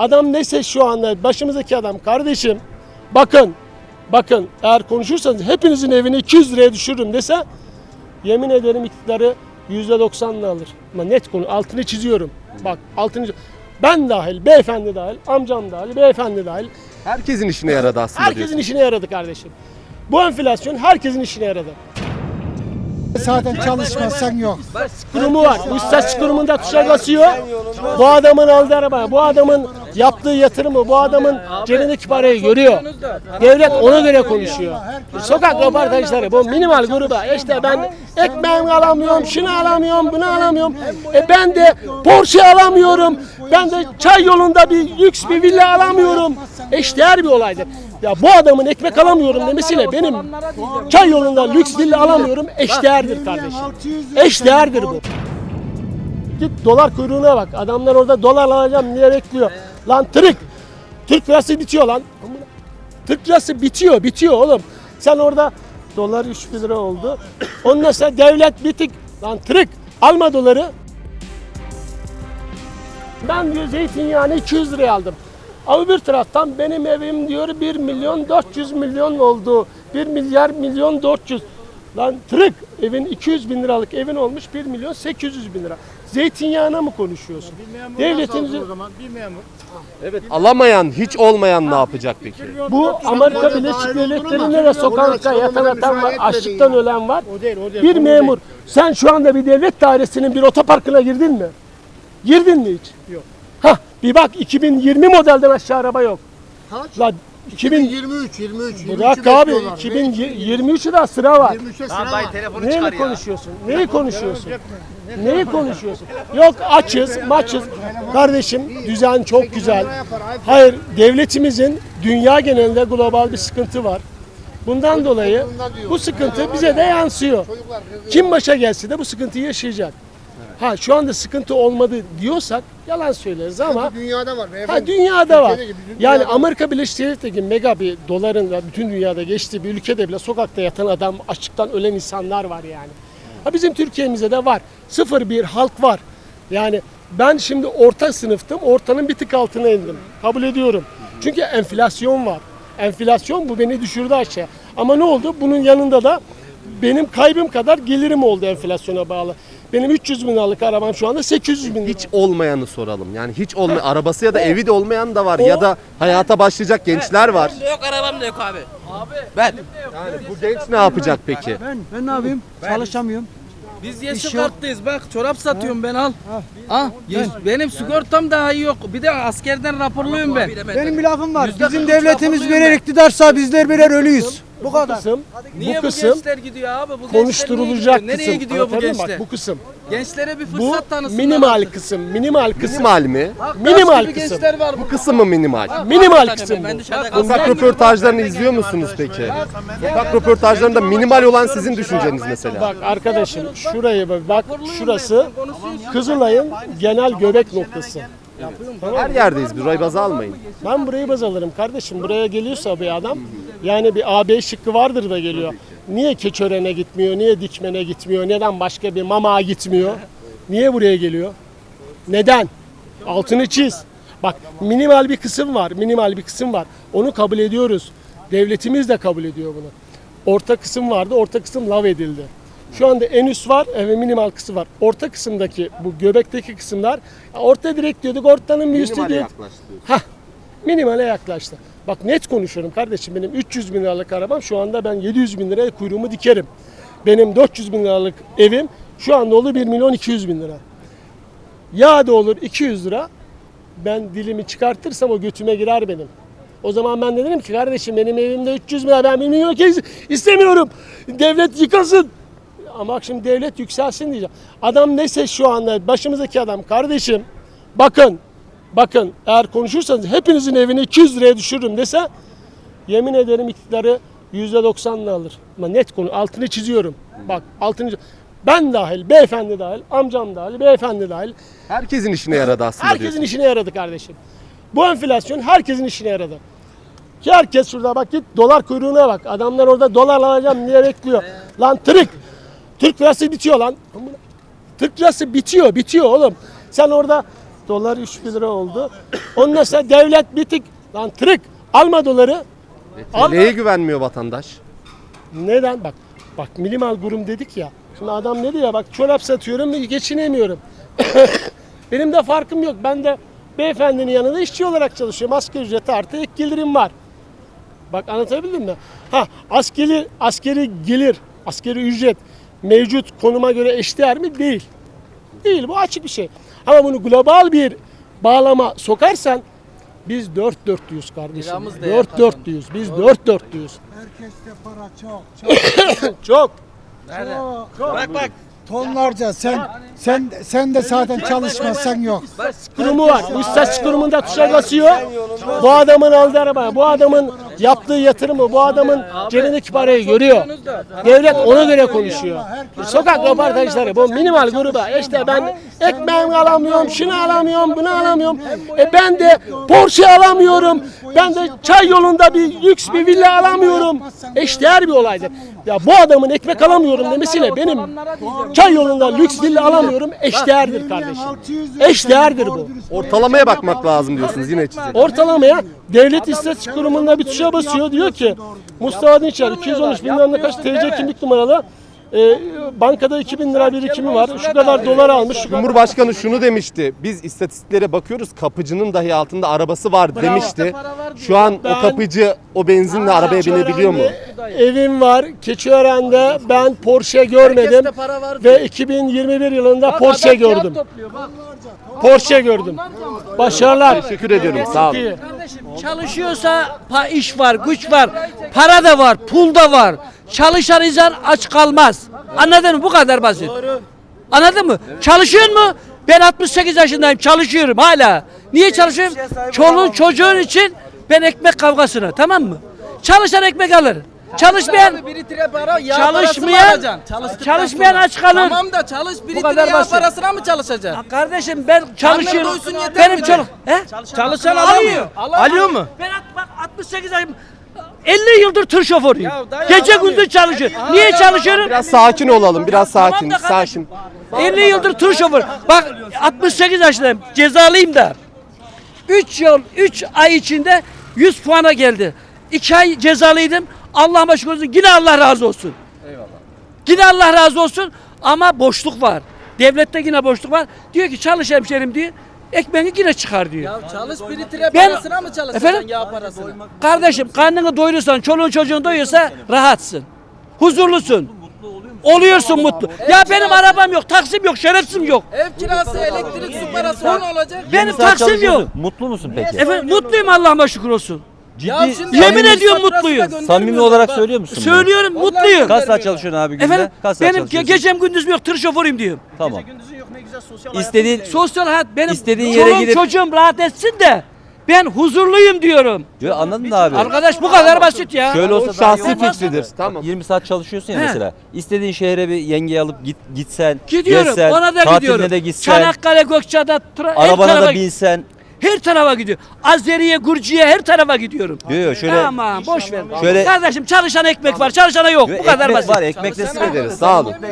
Adam neyse şu anda başımızdaki adam kardeşim bakın bakın eğer konuşursanız hepinizin evini 200 liraya düşürürüm dese yemin ederim iktidarı %90'la alır. Ama net konu altını çiziyorum. Bak altını ben dahil, beyefendi dahil, amcam dahil, beyefendi dahil Herkesin işine yaradı aslında herkesin diyorsun. işine yaradı kardeşim. Bu enflasyon herkesin işine yaradı. Zaten çalışmazsan yok. kurumu var. Bu istatistik kurumunda tuşa basıyor. Bu adamın aldığı araba, bu adamın yaptığı yatırımı, bu adamın cebindeki parayı görüyor. Devlet ona göre konuşuyor. Sokak röportajları bu minimal gruba işte ben ekmeğimi alamıyorum, şunu alamıyorum, bunu alamıyorum. E ben de Porsche alamıyorum. Ben de çay yolunda bir lüks bir villa alamıyorum. Eşdeğer bir olaydır. Ya bu adamın ekmek alamıyorum demesiyle benim çay yolunda lüks villa alamıyorum eşdeğerdir kardeşim. Eşdeğerdir bu. Git dolar kuyruğuna bak. Adamlar orada dolar alacağım diye bekliyor. Lan tırık. Türk lirası bitiyor lan. Türk lirası bitiyor, bitiyor oğlum. Sen orada dolar 3 lira oldu. Ondan sonra devlet bitik. Lan tırık. Alma doları. Ben diyor zeytinyağını 200 liraya aldım. Ama bir taraftan benim evim diyor 1 milyon 400 milyon oldu. 1 milyar milyon 400. Lan tırık evin 200 bin liralık evin olmuş 1 milyon 800 bin lira. Zeytinyağına mı konuşuyorsun? Devletinizin Evet. Alamayan, hiç olmayan ne yapacak peki? bu Amerika Birleşik Devletleri'nde de sokakta yatan atan var, açlıktan ölen var. Bir memur, sen şu anda bir devlet dairesinin bir otoparkına girdin mi? Girdin mi hiç? Yok. Hah, bir bak 2020 modelden aşağı araba yok. Kaç? La 2000 23, 23, 23. Bırak abi 2023'ü de sıra var. 23'e sıra var. Neyi konuşuyorsun? Neyi konuşuyorsun? Neyi konuşuyorsun? Yok açız, maçız. Kardeşim düzen çok güzel. Hayır, devletimizin dünya genelinde global bir sıkıntı var. Bundan dolayı bu sıkıntı bize de yansıyor. Kim başa gelse de bu sıkıntıyı yaşayacak. Ha şu anda sıkıntı olmadı diyorsak yalan söyleriz ama Dünyada var Ha dünyada var. Türkiye'de gibi, bütün Yani dünyada var. Amerika Birleşik Devletleri'ndeki mega bir doların ve bütün dünyada geçtiği bir ülkede bile sokakta yatan adam, açlıktan ölen insanlar var yani. Ha bizim Türkiye'mizde de var. Sıfır bir halk var. Yani ben şimdi orta sınıftım. Ortanın bir tık altına indim. Kabul ediyorum. Çünkü enflasyon var. Enflasyon bu beni düşürdü aşağı. Ama ne oldu? Bunun yanında da benim kaybım kadar gelirim oldu enflasyona bağlı. Benim 300 bin liralık arabam şu anda 800 bin lira. Hiç olmayanı soralım. Yani hiç olmayan, arabası ya da evi de olmayan da var. O- Ya da hayata başlayacak gençler var. Yok arabam da yok abi. Abi. Ben. Yani bu genç ne yapacak peki? Ben ben ne yapayım? Çalışamıyorum. Biz yeşil İş yok. bak çorap satıyorum ben al. Ah benim sigortam daha iyi yok. Bir de askerden raporluyum ben. Benim bir lafım var. Yüzde Bizim kırk devletimiz raporluyum birer ben. iktidarsa bizler birer ölüyüz. Bu Bu kadar. kısım, Niye bu bu, kısım gençler gidiyor abi? Bu gençler niye konuşturulacak gidiyor? kısım. Nereye gidiyor bu gençler? Bak, bu kısım. Gençlere bir Bu fırsat tanısınlar. minimal artık. kısım, minimal kısım. Minimal mi? Bak, minimal gibi kısım. gençler var Bu kısım mı minimal? Minimal Bak, kısım bu. Sokak röportajlarını izliyor musunuz peki? Sokak röportajlarında minimal olan sizin düşünceniz mesela. Bak arkadaşım şuraya bak. Bak şurası Kızılay'ın genel göbek noktası. Her yerdeyiz. Burayı baz almayın. Ben burayı baz alırım kardeşim. Buraya geliyorsa bir adam yani bir AB şıkkı vardır da geliyor. Niye Keçören'e gitmiyor? Niye Dikmen'e gitmiyor? Neden başka bir Mama'a gitmiyor? Niye buraya geliyor? Neden? Altını çiz. Bak minimal bir kısım var. Minimal bir kısım var. Onu kabul ediyoruz. Devletimiz de kabul ediyor bunu. Orta kısım vardı. Orta kısım lav edildi. Şu anda en üst var ve minimal kısım var. Orta kısımdaki bu göbekteki kısımlar orta direkt diyorduk. Ortanın bir üstü Minimale diye. yaklaştı. Hah, minimale yaklaştı. Bak net konuşuyorum kardeşim benim 300 bin liralık arabam şu anda ben 700 bin liraya kuyruğumu dikerim. Benim 400 bin liralık evim şu anda olur 1 milyon 200 bin lira. Yağ da olur 200 lira. Ben dilimi çıkartırsam o götüme girer benim. O zaman ben de dedim ki kardeşim benim evimde 300 bin lira ben 1 milyon istemiyorum. Devlet yıkasın. Ama şimdi devlet yükselsin diyeceğim. Adam neyse şu anda başımızdaki adam kardeşim bakın bakın eğer konuşursanız hepinizin evini 200 liraya düşürürüm dese yemin ederim iktidarı %90'la alır. Ama net konu altını çiziyorum. Bak altını ben dahil, beyefendi dahil, amcam dahil, beyefendi dahil Herkesin işine yaradı aslında herkesin diyorsun. işine yaradı kardeşim. Bu enflasyon herkesin işine yaradı. Ki herkes şurada bak git dolar kuyruğuna bak. Adamlar orada dolar alacağım diye bekliyor. Lan tırık. Türk lirası bitiyor lan. Türk lirası bitiyor, bitiyor oğlum. Sen orada Dolar 3 bin lira oldu. Ondan sonra devlet bir tık lan tırık alma doları. Al. TL'ye güvenmiyor vatandaş. Neden? Bak bak minimal gurum dedik ya. Şimdi adam ne diyor bak çorap satıyorum geçinemiyorum. Benim de farkım yok. Ben de beyefendinin yanında işçi olarak çalışıyorum. Asgari ücreti artı ek gelirim var. Bak anlatabildim mi? Ha askeri askeri gelir, askeri ücret mevcut konuma göre eşdeğer mi? Değil. Değil. Bu açık bir şey. Ama bunu global bir bağlama sokarsan biz dört dörtlüyüz kardeşim. Liramız değer Dört dörtlüyüz. Biz dört dörtlüyüz. Herkeste para çok. Çok. Çok. çok. Bak bak. Tonlarca sen sen sen de zaten çalışmazsan yok. kurumu var. Bu istatistik kurumunda tuşa basıyor. Bu adamın aldığı araba, bu adamın yaptığı yatırımı, bu adamın cebindeki parayı görüyor. Devlet ona göre konuşuyor. Sokak röportajları bu minimal gruba işte ben ekmeğimi alamıyorum, şunu alamıyorum, bunu alamıyorum. E ben de Porsche alamıyorum. Ben de çay yolunda bir lüks bir villa alamıyorum. Eşdeğer bir olaydır. Ya bu adamın ekmek alamıyorum demesiyle benim çay yolunda lüks villa alamıyorum eşdeğerdir kardeşim. Eşdeğerdir bu. Ortalamaya bakmak lazım diyorsunuz yine. Ortalamaya devlet istatistik kurumunda bir tuşa basıyor diyor ki Mustafa Dinçer 213 bilmem ne kaç TC kimlik numaralı e, bankada 2000 lira birikimi var şu kadar dolar almış şu kadar Cumhurbaşkanı şunu demişti. Biz istatistiklere bakıyoruz. Kapıcının dahi altında arabası var demişti. Şu an o Ben- kapıcı o benzinle arabaya binebiliyor mu? Evim var. Keçiören'de ben Porsche görmedim. Herkeste para var Ve 2021 yılında Porsche gördüm. Porsche gördüm. Başarılar. Teşekkür ediyorum. Sağ olun. İyi. Çalışıyorsa pa iş var, güç var, para da var, pul da var. Çalışan insan aç kalmaz. Anladın mı? Bu kadar basit. Anladın mı? Çalışıyor mu? Ben 68 yaşındayım, çalışıyorum hala. Niye çalışıyorum? Çoluğun çocuğun için ben ekmek kavgasına, tamam mı? Çalışan ekmek alır. Çalışmayan Abi bir litre para yağ Çalışmayan- çalışmayan aç kalır. Tamam da çalış bir litre kadar yağ basit. parasına mı çalışacaksın? Ya kardeşim ben çalışıyorum. doysun yeter Benim mi de? çoluk. He? Çalışan Alıyor. Alıyor mu? Ben at- bak 68 yaşım. 50 yıldır tır şoförüyüm. Gece gündüz çalışıyorum. Niye çalışıyorum? Biraz sakin olalım. Biraz Tamam sakin. kardeşim. Sakin. 50 yıldır tır şoförü. Bak 68 yaşındayım. Cezalıyım da. 3 yıl 3 ay içinde 100 puana geldi. 2 ay cezalıydım. Allah'ıma şükür olsun. Yine Allah razı olsun. Eyvallah. Yine Allah razı olsun ama boşluk var. Devlette yine boşluk var. Diyor ki çalış hemşerim diyor. Ekmeğini yine çıkar diyor. Ya çalış bir litre Ben- parasına mı çalışacaksın Efendim? yağ parasına? Kardeşim karnını doyurursan, çoluğun çocuğun doyuyorsa rahatsın. Huzurlusun. Oluyorsun mutlu. Ya benim arabam yok, taksim yok, şerefsim yok. Ev kirası, elektrik, su parası o ne olacak? Benim taksim yok. çalışıyorsun. Mutlu musun peki? Efendim mutluyum Allah'ıma şükür olsun. Ya şimdi Yemin ediyorum faturası da mutluyum. göndermiyorlar samimi olarak bak. söylüyor musun? bunu? Söylüyorum Vallahi mutluyum. Kaç saat çalışıyorsun abi günde? Efendim Kaç saat benim çalışıyorsun? ge- gecem gündüzüm yok tır şoförüyüm diyorum. Tamam. İstediğin Sosyal hayat benim İstediğin yere çoluğum gidip- çocuğum rahat etsin de ben huzurluyum diyorum. Yo, anladın mı abi? Arkadaş bu kadar basit ya. Şöyle olsa daha iyi şahsi fikridir. Tamam. 20 saat çalışıyorsun ya He. mesela. İstediğin şehre bir yengeyi alıp git gitsen, Gidiyorum gezsen, ona da tatiline gidiyorum. de gitsen, Çanakkale Gökçeada tra- her arabana tarafa da binsen. Her tarafa gidiyor. Azeriye, Gurciye her tarafa gidiyorum. Yo yo şöyle Aman boş ver. Şöyle- Kardeşim çalışan ekmek var, çalışana yok. Yo, Bu kadar ekmek basit. var, ekmek de Teşekkür ederiz. Sağ olun.